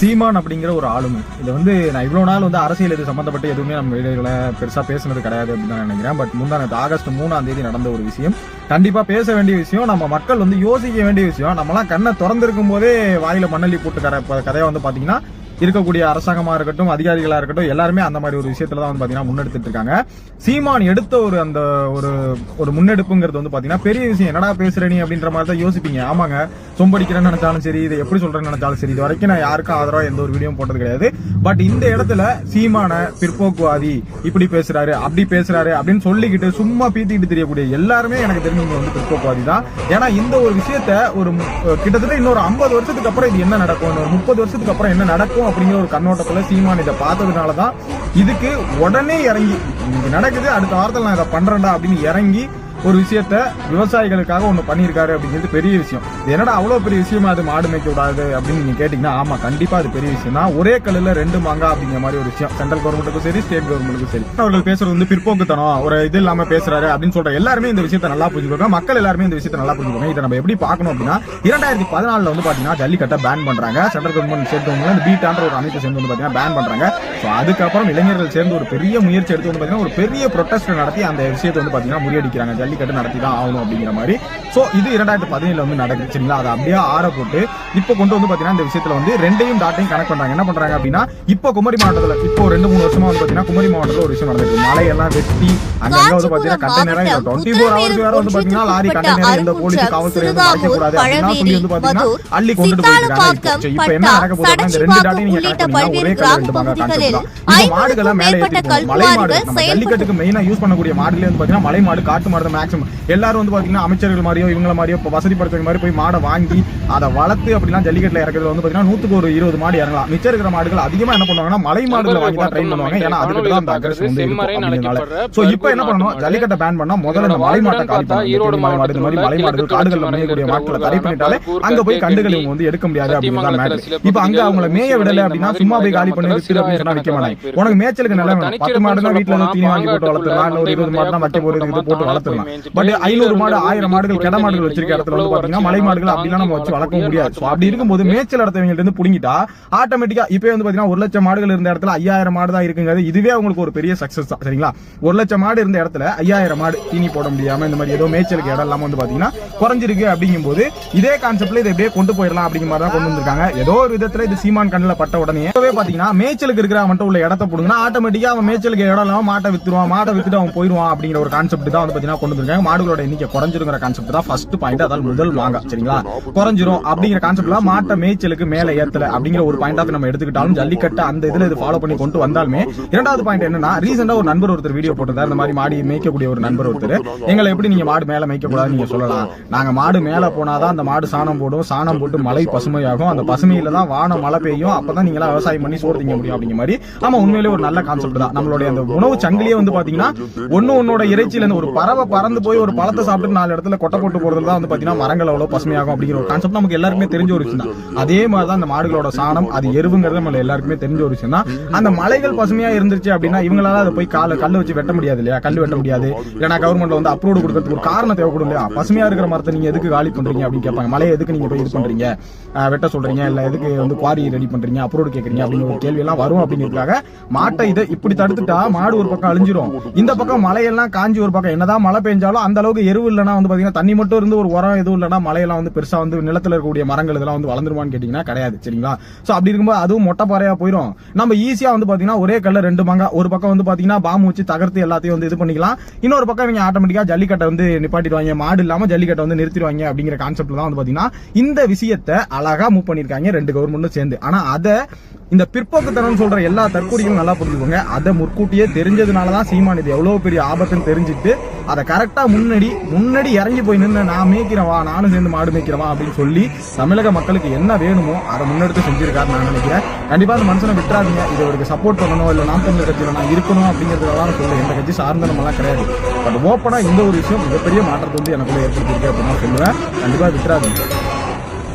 சீமான் அப்படிங்கிற ஒரு ஆளுமை இது வந்து நான் இவ்வளோ நாள் வந்து அரசியல் இது சம்பந்தப்பட்டு எதுவுமே நம்ம இடையில பெருசாக பேசுனது கிடையாது அப்படின்னு நான் நினைக்கிறேன். பட் முந்தானது ஆகஸ்ட் மூணாம் தேதி நடந்த ஒரு விஷயம். கண்டிப்பாக பேச வேண்டிய விஷயம் நம்ம மக்கள் வந்து யோசிக்க வேண்டிய விஷயம். நம்மலாம் கண்ணை திறந்திருக்கும் போதே வாயில மண்ணள்ளி போட்டு கதை கதையை வந்து பார்த்தீங்கன்னா இருக்கக்கூடிய அரசாங்கமாக இருக்கட்டும் அதிகாரிகளாக இருக்கட்டும் எல்லாருமே அந்த மாதிரி ஒரு விஷயத்துல தான் வந்து பார்த்தீங்கன்னா முன்னெடுத்துட்டு இருக்காங்க. சீமான் எடுத்த ஒரு அந்த ஒரு ஒரு முன்னெடுப்புங்கிறது வந்து பார்த்தீங்கன்னா பெரிய விஷயம். என்னடா பேசுகிறே நீ அப்படின்ற மாதிரி தான் யோசிப்பீங்க. ஆமாங்க சொம்படிக்கிறேன்னு நினச்சாலும் சரி இதை எப்படி சொல்கிறேன்னு நினச்சாலும் சரி இது வரைக்கும் நான் யாருக்கும் ஆதரவாக எந்த ஒரு வீடியோ போட்டது கிடையாது. பட் இந்த இடத்துல சீமான பிற்போக்குவாதி இப்படி பேசுறாரு அப்படி பேசுறாரு அப்படின்னு சொல்லிக்கிட்டு சும்மா பீத்திக்கிட்டு தெரியக்கூடிய எல்லாருமே எனக்கு தெரிஞ்சவங்க வந்து பிற்போக்குவாதி தான். ஏன்னா இந்த ஒரு விஷயத்த ஒரு கிட்டத்தட்ட இன்னொரு ஐம்பது வருஷத்துக்கு அப்புறம் இது என்ன நடக்கும்? இன்னொரு முப்பது வருஷத்துக்கு அப்புறம் என்ன நடக்கும் அப்படிங்கிற ஒரு கண்ணோட்டத்துல சீமான் இதை பார்த்ததுனால தான் இதுக்கு உடனே இறங்கி நடக்குது அடுத்த வாரத்தில் நான் இதை பண்றேன்டா அப்படின்னு இறங்கி ஒரு விஷயத்த விவசாயிகளுக்காக ஒன்று பண்ணியிருக்காரு அப்படிங்கிறது பெரிய விஷயம். என்னடா அவ்வளோ பெரிய விஷயமா அது மாடு மேய்க்க கூடாது அப்படின்னு நீங்கள் கேட்டிங்கன்னா ஆமாம் கண்டிப்பாக அது பெரிய விஷயம் தான். ஒரே கல்லில் ரெண்டு மாங்கா அப்படிங்கிற மாதிரி ஒரு விஷயம். சென்ட்ரல் கவர்மெண்ட்டுக்கும் சரி ஸ்டேட் கவர்மெண்ட்டுக்கும் சரி. அவர்கள் பேசுறது வந்து பிற்போக்குத்தனம் ஒரு இது இல்லாமல் பேசுறாரு அப்படின்னு சொல்ற எல்லாருமே இந்த விஷயத்தை நல்லா புரிஞ்சுக்கோங்க. மக்கள் எல்லாருமே இந்த விஷயத்தை நல்லா புரிஞ்சுக்கோங்க. இதை நம்ம எப்படி பார்க்கணும் அப்படின்னா இரண்டாயிரத்தி பதினாலில் வந்து பார்த்தீங்கன்னா ஜல்லிக்கட்டை பேன் பண்றாங்க. சென்ட்ரல் கவர்மெண்ட் சேர்த்து வந்து அந்த பீட்டான்ற ஒரு அமைப்பு சேர்ந்து வந்து பார்த்தீங்கன்னா பேன் பண்றாங்க. ஸோ அதுக்கப்புறம் இளைஞர்கள் சேர்ந்து ஒரு பெரிய முயற்சி எடுத்து வந்து பார்த்தீங்கன்னா ஒரு பெரிய ப்ரொட்டஸ்ட் நடத்தி அந்த விஷயத்தை வந்து பார்த்தீங்கன்னா முறியடிக்கிறாங்க. ஜல்லிக்கட்டு நடத்தி தான் ஆகணும் அப்படிங்கிற மாதிரி. ஸோ இது இரண்டாயிரத்தி பதினேழுல வந்து நடக்குது சரிங்களா? அதை அப்படியே ஆற போட்டு இப்போ கொண்டு வந்து பாத்தீங்கன்னா இந்த விஷயத்துல வந்து ரெண்டையும் டாட்டையும் கனெக்ட் பண்றாங்க. என்ன பண்றாங்க அப்படின்னா இப்போ குமரி மாவட்டத்துல இப்போ ரெண்டு மூணு வருஷமா வந்து பாத்தீங்கன்னா குமரி மாவட்டத்துல ஒரு விஷயம் நடந்திருக்கு மலையெல்லாம் வெட்டி அங்கங்க வந்து பாத்தீங்கன்னா கண்டெய்னரா டுவெண்ட்டி ஃபோர் ஹவர்ஸ் வேற வந்து பாத்தீங்கன்னா லாரி கண்டெய்னர் எந்த போலீஸ் காவல்துறை வந்து மறைக்க கூடாது அப்படின்னா சொல்லி வந்து பாத்தீங்கன்னா அள்ளி கொண்டு போயிருக்காங்க இப்போ என்ன நடக்க போகுது அப்படின்னா இந்த ரெண்டு டாட்டையும் நீங்க கனெக்ட் பண்ணீங்கன்னா ஒரே கலர் ரெண்டு மாங்கா தான். இந்த மாடுகள்லாம் மேலே ஏற்றி போகும் மலை மாடு ஜல்லிக்கட்டுக்கு மெயினா யூஸ் பண்ணக்கூடிய மாடுகளே வந்து பாத்தீங்கன்னா மலை மாடு காட்டு மாடு மேக்ஸிமம் எல்லாரும் வந்து பாத்தீங்கன்னா அமைச்சர்கள் மாதிரியோ இவங்கள மாதிரியோ இப்போ வசதி படுத்துற மாதிரி போய் மாடை வாங்கி அதை வளர்த்து அப்படிலாம் ஜல்லிக்கட்டுல இறக்குறதுல வந்து பாத்தீங்கன்னா நூத்துக்கு ஒரு இருபது மாடு இறங்கலாம். மிச்சம் இருக்கிற மாடுகள் அதிகமா என்ன பண்ணுவாங்கன்னா மலை மாடுகளை வாங்கி தான் ட்ரெயின் பண்ணுவாங்க. ஏன்னா அதுக்கு தான் அந்த அக்ரஸ் வந்து இருக்கும் சோ இப்போ என்ன பண்ணணும்? ஜல்லிக்கட்டை பேன் பண்ணா முதல்ல இந்த மலை மாட்டை காலி மலை மாடு இந்த மாதிரி மலை மாடுகள் காடுகள்ல மேயக்கூடிய மாட்களை தடை பண்ணிட்டாலே அங்க போய் கண்டுகள் இவங்க வந்து எடுக்க முடியாது அப்படிங்கிறதா மேட்டர். இப்போ அங்க அவங்கள மேய விடல அப்படின்னா சும்மா போய் காலி பண்ணி வித்துரு அப்படின்னு சொன்னா விற்க மாட்டாங்க உனக்கு மேய்ச்சலுக்கு நிலம் வேணும் பத்து மாடு தான் வீட்டுல தீனி வாங்கி போட்டு வளர்த்துலாம் இல்ல ஒரு இருபது மாடு தான் வைக்க போறது இது போட்டு வளர்த்துலாம் பட் ஐநூறு மாடு ஆயிரம் மாடுகள் கிட மாடுகள் வச்சிருக்க இடத்துல வந்து பாத்தீங்கன்னா மலை மாடுகள் அப்படிலாம் நம்ம வச்சு வளர்க்க முடியாது. அப்படி இருக்கும்போது மேய்ச்சல் இடத்தவங்க இருந்து புடுங்கிட்டா ஆட்டோமேட்டிக்கா இப்போ வந்து பாத்தீங்கன்னா ஒரு லட்சம் மாடுகள் இருந்த இடத்துல ஐயாயிரம் மாடு தான் இருக்குங்கிறது இதுவே அவங்களுக்கு ஒரு பெரிய சக்சஸ் தான். சரிங்களா? ஒரு லட்சம் மாடு இருந்த இடத்துல ஐயாயிரம் மாடு தீனி போட முடியாம இந்த மாதிரி ஏதோ மேய்ச்சலுக்கு இடம் இல்லாம வந்து பாத்தீங்கன்னா குறைஞ்சிருக்கு அப்படிங்கும்போது இதே கான்செப்ட்ல இதை எப்படியே கொண்டு போயிடலாம் அப்படிங்கிற மாதிரி தான் கொண்டு வந்திருக்காங்க. ஏதோ ஒரு விதத்துல இது சீமான் கண்ணில் பட்ட உடனே. பாத்தீங்கன்னா மேய்ச்சலுக்கு இருக்கிற மட்டும் உள்ள இடத்த போடுங்கன்னா ஆட்டோமேட்டிக்கா அவன் மேய்ச்சலுக்கு இடம் இல்லாம மாட்டை வித்துருவான் மாட்டை வித்துட்டு அவன் போயிடுவான் அப்படிங்கிற ஒரு கான்செப்ட் தான் வந்து பாத்தீங்கன்னா கொண்டு வந்திருக்காங்க. மாடுகளோட எண்ணிக்கை குறைஞ்சிருங்கிற கான்செப்ட் தான் ஃபர்ஸ்ட் பாயிண்ட் அதாவது முதல் வாங்க சரிங்களா? குறைஞ்சிரும் அப்படிங்கிற கான்செப்ட்ல மாட்டை மேய்ச்சலுக்கு மேல ஏத்தல அப்படிங்கிற ஒரு பாயிண்ட் ஆஃப் நம்ம எடுத்துக்கிட்டாலும் ஜல்லிக்கட்டு அந்த இதுல இது ஃபாலோ பண்ணி கொண்டு வந்தாலுமே இரண்டாவது பாயிண்ட் என்னன்னா ரீசெண்டா ஒரு நண்பர் ஒருத்தர் வீடியோ போட்டிருந்தார். இந்த மாதிரி மாடி மேய்க்கக்கூடிய ஒரு நண்பர் ஒருத்தர். எங்களை எப்படி நீங்க மாடு மேல மேய்க்க கூடாது நீங்க சொல்லலாம். நாங்க மாடு மேல போனாதான் அந்த மாடு சாணம் போடும். சாணம் போட்டு மழை பசுமையாகும். அந்த பசுமையில தான் வானம் மழை பெய்யும். அப்பதான் நீங்களா விவசாயம் பண்ணி சோறு திங்க முடியும் அப்படிங்கிற மாதிரி. ஆமா உண்மையிலே ஒரு நல்ல கான்செப்ட் தான். நம்மளுடைய அந்த உணவு சங்கிலியே வந்து பாத்தீங்கன்னா ஒண்ணு உன்னோட இறைச்சியில இருந்து ஒரு பறவை பறந்து போய் ஒரு பழத்தை சாப்பிட்டு நாலு இடத்துல கொட்டை போட்டு போறது தான் வந்து பாத்தீங்கன்னா மரங்கள் அவ்வளவு பசுமையாகும் அப்படிங்கிற ஒரு கான்செப்ட் நமக்கு எல்லாருக்குமே தெரிஞ்ச ஒரு விஷயம் தான். அதே மாதிரி தான் அந்த மாடுகளோட சாணம் அது எருவுங்கிறது நம்ம எல்லாருக்குமே தெரிஞ்ச ஒரு விஷயம் தான். அந்த மலைகள் பசுமையா இருந்துச்சு அப்படின்னா இவங்களால அதை போய் கால கல்லு வச்சு வெட்ட முடியாது இல்லையா? கல் வெட்ட முடியாது. ஏன்னா கவர்மெண்ட்ல வந்து அப்ரூவ் கொடுக்கறதுக்கு ஒரு காரணம் தேவைப்படும் இல்லையா? பசுமையா இருக்கிற மரத்தை நீங்க எதுக்கு காலி பண்றீங்க அப்படின்னு கேட்பாங்க. மலையை எதுக்கு நீங்க போய் இது பண்றீங்க? வெட்ட சொல்றீங்க? இல்ல எதுக்கு வந்து குவாரி ரெடி பண்றீங்க? அப்ரூவ் கேட்கறீங்க? அப்படின்னு ஒரு கேள்வி எல்லாம் வரும் அப்படிங்கிறதுக்காக மாட்டை இதை இப்படி தடுத்துட்டா மாடு ஒரு பக்கம் அழிஞ்சிரும். இந்த பக்கம் மலையெல்லாம் காஞ்சி ஒரு பக்கம். என்னதான் மழை பெஞ்சாலும் அந்த அளவுக்கு எருவு இல்லைன்னா வந்து பாத்தீங்கன்னா தண்ணி மட்டும் இருந்து ஒரு உரம் எதுவும் இல்லைன்னா மழையெல்லாம் வந்து பெருசா வந்து நிலத்துல இருக்கக்கூடிய மரங்கள் இதெல்லாம் வந்து வளர்ந்துருமான்னு கேட்டீங்கன்னா கிடையாது சரிங்களா? சோ அப்படி இருக்கும்போது அதுவும் மொட்டை பாறையா போயிடும் நம்ம ஈஸியா வந்து பாத்தீங்கன்னா ஒரே கல்ல ரெண்டு மங்கா ஒரு பக்கம் வந்து பாத்தீங்கன்னா பாம்பு வச்சு தகர்த்து எல்லாத்தையும் வந்து இது பண்ணிக்கலாம். இன்னொரு பக்கம் இவங்க ஆட்டோமேட்டிக்கா ஜல்லிக்கட்டை வந்து நிப்பாட்டிடுவாங்க. மாடு இல்லாம ஜல்லிக்கட்டை வந்து நிறுத்திடுவாங்க அப்படிங்கிற கான்செப்ட்ல தான் வந்து பாத்தீங்கன்னா இந்த விஷயத்தை அழகா மூவ் பண்ணிருக்காங்க ரெண்டு கவர்மெண்ட்டும் சேர்ந்து. ஆனா அதை இந்த பிற்போக்குத்தனம் சொல்ற எல்லா தற்கொலைகளும் நல்லா புரிஞ்சுக்கோங்க. அதை முற்கூட்டியே தெரிஞ்சதுனால தான் சீமான் இது எவ்வளவு பெரிய ஆபத்துன்னு தெரிஞ்சுட்டு அதை கரெக்டா முன்னாடி முன்னாடி இறங்கி போய் நின்று நான் மேய்க்கிறவா நானும் சேர்ந்து மாடு மேய்க்கிறவா அப்படின்னு சொல்லி தமிழக மக்களுக்கு என்ன வேணுமோ அதை முன்னெடுத்து செஞ்சிருக்காரு நான் நினைக்கிறேன். கண்டிப்பா அந்த மனுஷனை விட்டுறாதீங்க. இது அவருக்கு சப்போர்ட் பண்ணணும் இல்ல நாம் தமிழர் கட்சியில நான் இருக்கணும் அப்படிங்கிறதுலாம் சொல்லு. எந்த கட்சி சார்ந்த நம்மலாம் கிடையாது. பட் ஓப்பனா இந்த ஒரு விஷயம் மிகப்பெரிய மாற்றத்தை வந்து எனக்குள்ள ஏற்படுத்தியிருக்கு அப்படின்னு நான் சொல்லுவேன். கண்டிப்பா விட்டுறாதீங்க.